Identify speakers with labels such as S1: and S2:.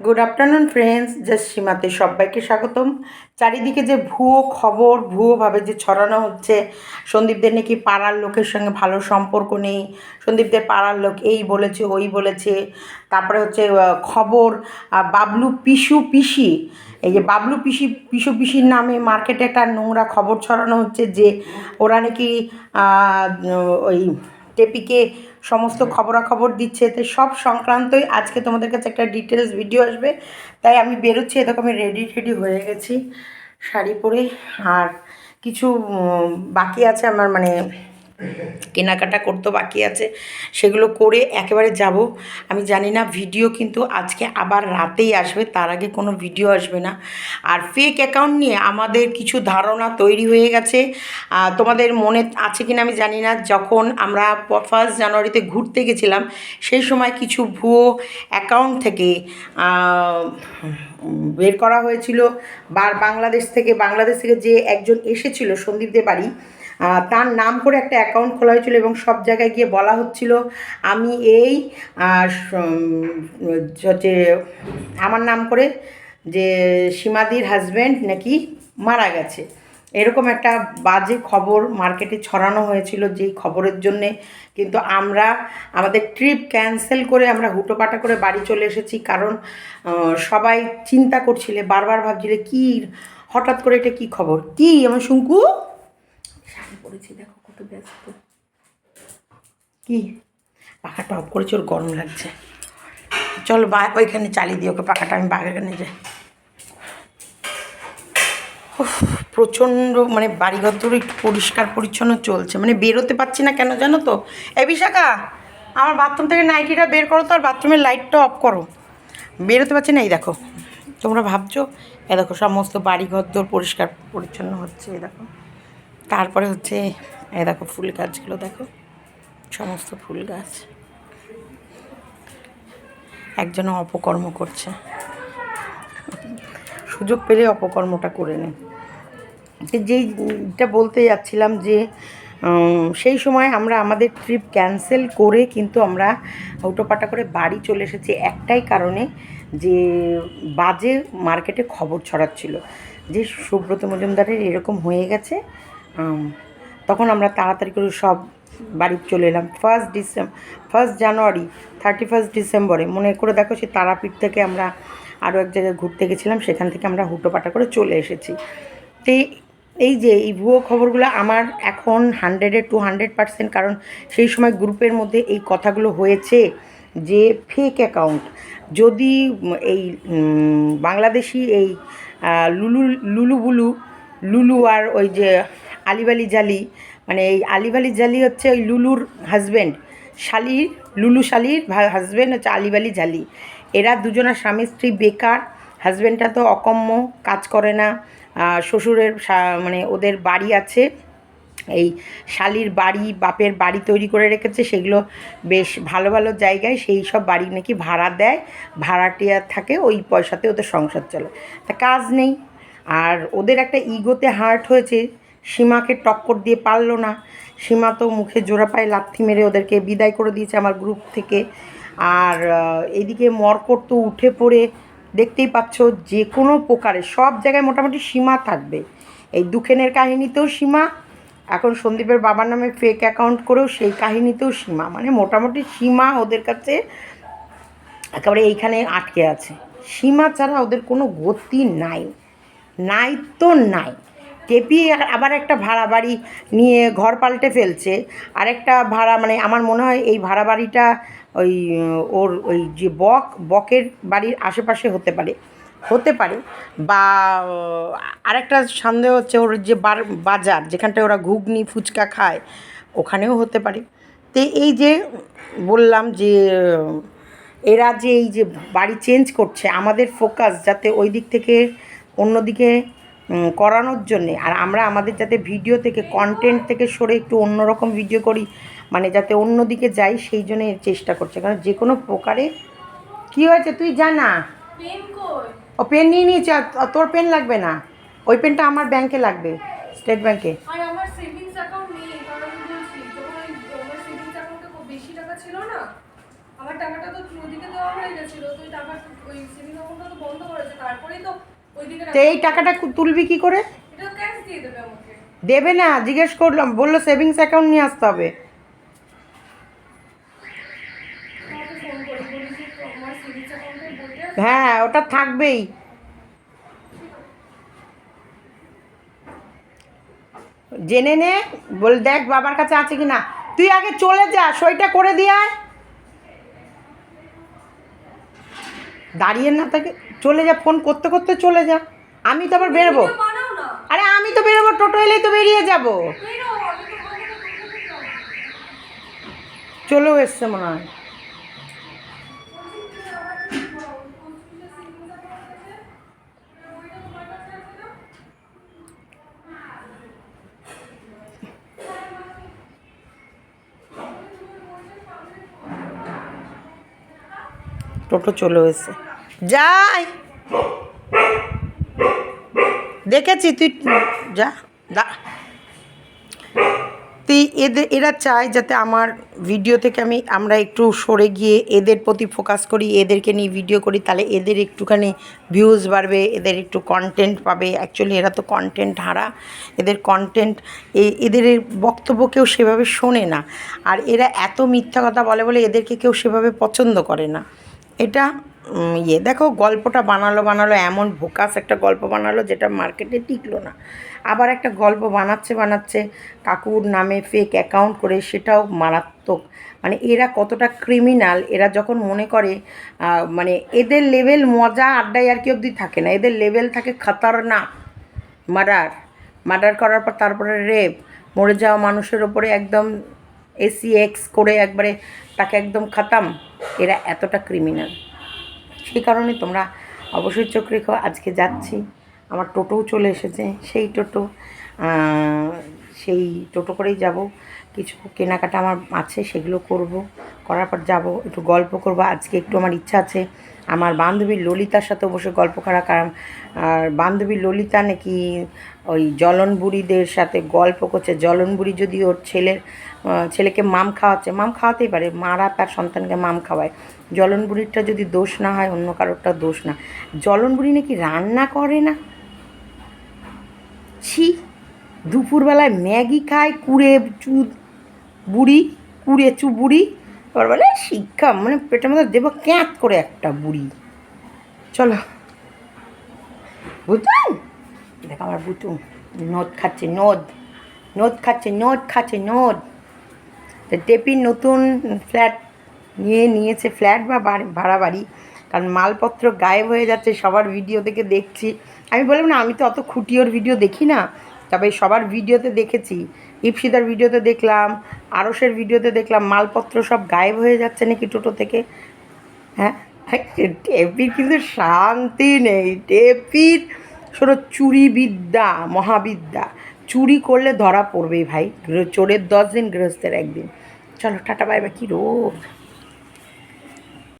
S1: Good afternoon friends just সীমাতে সবাইকে স্বাগতম। চারিদিকে যে ভুয়ো খবর, ভুয়োভাবে যে ছড়ানো হচ্ছে, সন্দীপদের নাকি পাড়ার লোকের সঙ্গে ভালো সম্পর্ক নেই, সন্দীপদের পাড়ার লোক এই বলেছে, ওই বলেছে। তারপরে হচ্ছে খবর বাবলু পিসু পিসি, এই যে বাবলু পিসি, পিসু পিসির নামে মার্কেটে একটা নোংরা খবর ছড়ানো হচ্ছে যে ওরা নাকি ওই টেপিকে সমস্ত খবরাখবর দিচ্ছে, এতে সব সংক্রান্তই আজকে তোমাদের কাছে একটা ডিটেলস ভিডিও আসবে। তাই আমি বেরোচ্ছি এরকম আমি রেডি টেডি হয়ে গেছি শাড়ি পরে। আর কিছু বাকি আছে আমার মানে কেনাকাটা করতে বাকি আছে, সেগুলো করে একেবারে যাব। আমি জানি না, ভিডিও কিন্তু আজকে আবার রাতেই আসবে, তার আগে কোনো ভিডিও আসবে না। আর ফেক অ্যাকাউন্ট নিয়ে আমাদের কিছু ধারণা তৈরি হয়ে গেছে। তোমাদের মনে আছে কিনা আমি জানি না। যখন আমরা ফার্স্ট জানুয়ারিতে ঘুরতে গেছিলাম, সেই সময় কিছু ভুয়ো অ্যাকাউন্ট থেকে বের করা হয়েছিল। বার বাংলাদেশ থেকে বাংলাদেশ থেকে যে একজন এসেছিল সন্দীপদের বাড়ি তার নাম করে একটা অ্যাকাউন্ট খোলা হয়েছিল এবং সব জায়গায় গিয়ে বলা হচ্ছিল, আমি এই হচ্ছে আমার নাম করে যে সীমাদির হাজব্যান্ড নাকি মারা গেছে। এরকম একটা বাজে খবর মার্কেটে ছড়ানো হয়েছিল যেই খবরের জন্যে কিন্তু আমরা, আমাদের ট্রিপ ক্যান্সেল করে আমরা হুটোপাটা করে বাড়ি চলে এসেছি কারণ সবাই চিন্তা করছিলে, বারবার ভাবছিলে কি, হঠাৎ করে এটা কি খবর? কি, আমার শুঙ্কু? পরেছি দেখো কত ব্যস্ত। কি? পাখাটা অফ করেছি, ওর গরম লাগছে। চলো বা, ওইখানে চালিয়ে দিই ওকে, পাখাটা আমি বাগানে যাই। প্রচণ্ড মানে বাড়িঘর ধরে একটু পরিষ্কার পরিচ্ছন্ন চলছে। মানে বেরোতে পারছি না কেন জানো তো? এ বিশাখা, আমার বাথরুম থেকে নাইটিটা বের করো তো, আর বাথরুমের লাইটটা অফ করো। বেরোতে পারছি না, এই দেখো। তোমরা ভাবছ? এ দেখো, সমস্ত বাড়িঘর দোর পরিষ্কার পরিচ্ছন্ন হচ্ছে, এই দেখো। তারপরে হচ্ছে এ দেখো ফুল গাছগুলো দেখো, সমস্ত ফুল গাছ। একজন অপকর্ম করছে। সুযোগ পেলে অপকর্মটা করে যে যেইটা বলতে যাচ্ছিলাম যে সেই সময় আমরা আমাদের ট্রিপ ক্যান্সেল করে কিন্তু আমরা হুটোপাটা করে বাড়ি চলে এসেছি একটাই কারণে যে, বাজে মার্কেটে খবর ছড়াচ্ছিল। যে সুব্রত মজুমদারের এরকম হয়ে গেছে তখন আমরা তাড়াতাড়ি করে সব বাড়ি চলে এলাম। First December first January thirty first ডিসেম্বরে মনে করে দেখো সেই তারাপীঠ থেকে আমরা আরও এক জায়গায় ঘুরতে গেছিলাম, সেখান থেকে আমরা হুটোপাটা করে চলে এসেছি। তো এই- যে এই ভুয়ো খবরগুলো আমার এখন হান্ড্রেডে টু হান্ড্রেড পার্সেন্ট কারণ সেই সময় গ্রুপের মধ্যে এই কথাগুলো হয়েছে যে ফেক অ্যাকাউন্ট যদি এই বাংলাদেশি এই লুলু লুলু বুলু লুলু আর ওই যে আলিবালি জালি মানে এই আলিবালি জালি হচ্ছে ওই লুলুর হাজব্যান্ড শালির লুলু শালির হাজব্যান্ড হচ্ছে আলিবালি জালি। এরা দুজনা স্বামী, স্ত্রী বেকার হাজব্যান্ডটা তো অকম্য, কাজ করে না শ্বশুরের মানে ওদের বাড়ি আছে, এই শালির বাড়ি, বাপের বাড়ি তৈরি করে রেখেছে, সেগুলো বেশ ভালো ভালো জায়গায় সেই সব বাড়ি নাকি ভাড়া দেয়, ভাড়াটিয়া থাকে, ওই পয়সাতে ওদের সংসার চলে। তা কাজ নেই, আর ওদের একটা ইগোতে হার্ট হয়েছে সীমাকে টক্কর দিয়ে পারল না। সীমা তো মুখে জোড়া পায়ে লাথি মেরে ওদেরকে বিদায় করে দিয়েছে আমার গ্রুপ থেকে। আর এদিকে মরকট তো উঠে পড়ে। দেখতেই পাচ্ছ যে কোনো প্রকারে সব জায়গায় মোটামুটি সীমা থাকবে। এই দুখেনের কাহিনীতেও সীমা। এখন সন্দীপের বাবার নামে ফেক অ্যাকাউন্ট করেও সেই কাহিনীতেও সীমা। মানে মোটামুটি সীমা ওদের কাছে একেবারে এইখানে আটকে আছে। সীমা ছাড়া ওদের কোনো গতি নাই। নাই তো নাই। টেপি আবার একটা ভাড়া বাড়ি নিয়ে ঘর পাল্টে ফেলছে। আরেকটা ভাড়া মানে আমার মনে হয় এই ভাড়া বাড়িটা ওই, ওর ওই যে বক, বকের বাড়ির আশেপাশে হতে পারে হতে পারে। বা আরেকটা সন্দেহ হচ্ছে ওর যে বাজার, যেখানটায় ওরা ঘুগনি, ফুচকা খায়, ওখানেও হতে পারে। তো এই যে বললাম যে, এরা যে এই যে বাড়ি চেঞ্জ করছে, আমাদের ফোকাস যাতে ওই দিক থেকে অন্যদিকে করানোর জন্যে। আর আমরা আমাদের যাতে ভিডিও থেকে কন্টেন্ট থেকে সরে একটু অন্যরকম ভিডিও করি মানে যাতে অন্যদিকে যাই সেই জন্য চেষ্টা করছে। কারণ যে কোনো প্রকারে কী হয়েছে তুই জানা? ও পেন নিয়ে নিয়েছে তোর পেন লাগবে না। ওই পেনটা আমার ব্যাংকে লাগবে স্টেট ব্যাংকে
S2: আমার টাকা টাকাটা তো দেওয়া হয়ে গেছিল তো ওই সেভিংস অ্যাকাউন্টটা তো বন্ধ করেছে। তারপরেই তো
S1: তো এই টাকাটা তুলবি কি করে?
S2: দেবে
S1: না জিজ্ঞেস করলাম বলল সেভিংস অ্যাকাউন্ট নিয়ে আসতে হবে। হ্যাঁ ওটা থাকবেই। জেনে নে বল দেখ বাবার কাছে আছে কি না তুই আগে চলে যা সইটা করে দিয়ে আয়। দাঁড়িয়ে না তাকে চলে যা ফোন করতে করতে চলে যা। আমি তো আবার বেরোবো। আরে আমি তো বেরোবো টোটো এলেই তো বেরিয়ে যাব। চলেও এসছে মনে হয়। টোটো চলে এসছে। যাই। দেখেছি তুই, যা, দা। তুই এদের, এরা চায় যাতে আমার ভিডিও থেকে আমি, আমরা একটু সরে গিয়ে এদের প্রতি ফোকাস করি, এদেরকে নিয়ে ভিডিও করি, তাহলে এদের একটুখানি ভিউজ বাড়বে, এদের একটু কন্টেন্ট পাবে। অ্যাকচুয়ালি এরা তো কন্টেন্ট হারা। এদের কন্টেন্ট এদের বক্তব্য কেউ সেভাবে শোনে না। আর এরা এত মিথ্যা কথা বলে বলে এদেরকে কেউ সেভাবে পছন্দ করে না। এটা ইয়ে। দেখো, গল্পটা বানালো বানালো, এমন ভোকাস একটা গল্প বানালো যেটা মার্কেটে টিকলো না। আবার একটা গল্প বানাচ্ছে বানাচ্ছে, কাকুর নামে ফেক অ্যাকাউন্ট করে সেটাও মারাত্মক। মানে এরা কতটা ক্রিমিনাল এরা যখন মনে করে মানে এদের লেভেল মজা আড্ডায় আর কি অবধি থাকে না। এদের লেভেল থাকে খতরনাক মার্ডার মার্ডার করার পর তারপরে রেপ মরে যাওয়া মানুষের ওপরে একদম এসি এক্স করে একবারে তাকে একদম খাতাম। এরা এতটা ক্রিমিনাল সেই কারণে তোমরা অবশ্যই চোখ রেখো, আজকে যাচ্ছি। আমার টোটোও চলে এসেছে, সেই টোটো সেই টোটো করেই যাব। কিছু কেনাকাটা আমার আছে, সেগুলো করব। করার পর যাব, একটু গল্প করব। আজকে একটু আমার ইচ্ছা আছে। আমার বান্ধবী ললিতার সাথে বসে গল্প করা, কারণ, আর বান্ধবী ললিতা নাকি ওই জলন বুড়িদের সাথে গল্প করছে। জলন বুড়ি যদি ওর ছেলের ছেলেকে মাম খাওয়াচ্ছে, মাম খাওয়াতেই পারে। মারা তার সন্তানকে মাম খাওয়ায়। জলন বুড়িরটা যদি দোষ না হয়, অন্য কারোরটা দোষ না। জলন বুড়ি নাকি রান্না করে না? ছি! দুপুরবেলায় ম্যাগি খায়, কুড়ে চু বুড়ি, কুড়ে চু বুড়ি, এবার বলে শিক্ষা মানে পেটের মধ্যে দেবো ক্যাঁত করে একটা বুড়ি। চলো। বুঝলেন দেখ আমার বুতু নদ খাচ্ছে নদ নদ খাচ্ছে নদ খাচ্ছে নদ। তো টেপির নতুন ফ্ল্যাট নিয়ে নিয়েছে, ফ্ল্যাট বা ভাড়া বাড়ি, কারণ মালপত্র গায়েব হয়ে যাচ্ছে, সবার ভিডিও থেকে দেখছি। আমি বললাম, না, আমি তো অত খুঁটিওর ভিডিও দেখি না। তবে সবার ভিডিওতে দেখেছি ইপসিদার ভিডিওতে দেখলাম আরসের ভিডিওতে দেখলাম, মালপত্র সব গায়েব হয়ে যাচ্ছে নাকি টোটো থেকে? হ্যাঁ? টেপির কিন্তু শান্তি নেই, টেপির, শোনো, চুরিবিদ্যা, মহাবিদ্যা। চুরি করলে ধরা পড়বেই ভাই, চোরের দশ দিন গৃহস্থের একদিন। চলো, টাটা, বাই বা কী রোদ